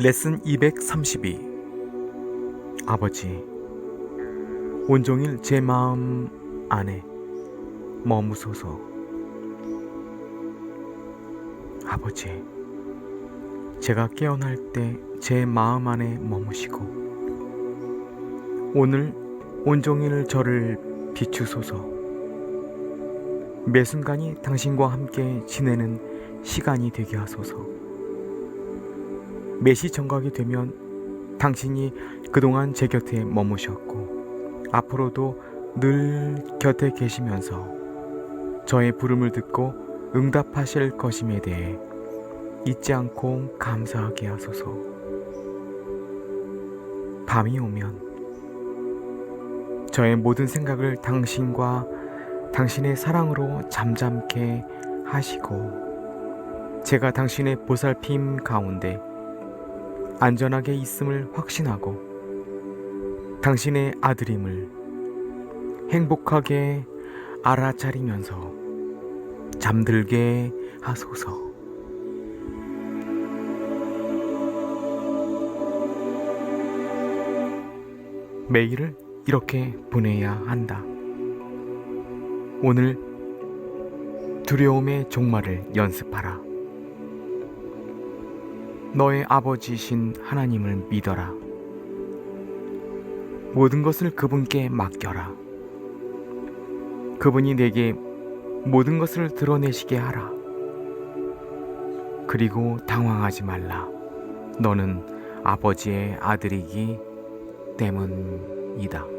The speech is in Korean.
레슨 232 아버지 온종일 제 마음 안에 머무소서. 아버지 제가 깨어날 때 제 마음 안에 머무시고 오늘 온종일 저를 비추소서. 매 순간이 당신과 함께 지내는 시간이 되게 하소서 매시 정각이 되면 당신이 그동안 제 곁에 머무셨고 앞으로도 늘 곁에 계시면서 저의 부름을 듣고 응답하실 것임에 대해 잊지 않고 감사하게 하소서. 밤이 오면 저의 모든 생각을 당신과 당신의 사랑으로 잠잠케 하시고 제가 당신의 보살핌 가운데 안전하게 있음을 확신하고 당신의 아들임을 행복하게 알아차리면서 잠들게 하소서. 매일을 이렇게 보내야 한다. 오늘 두려움의 종말을 연습하라. 너의 아버지신 하나님을 믿어라. 모든 것을 그분께 맡겨라. 그분이 내게 모든 것을 드러내시게 하라. 그리고 당황하지 말라. 너는 아버지의 아들이기 때문이다.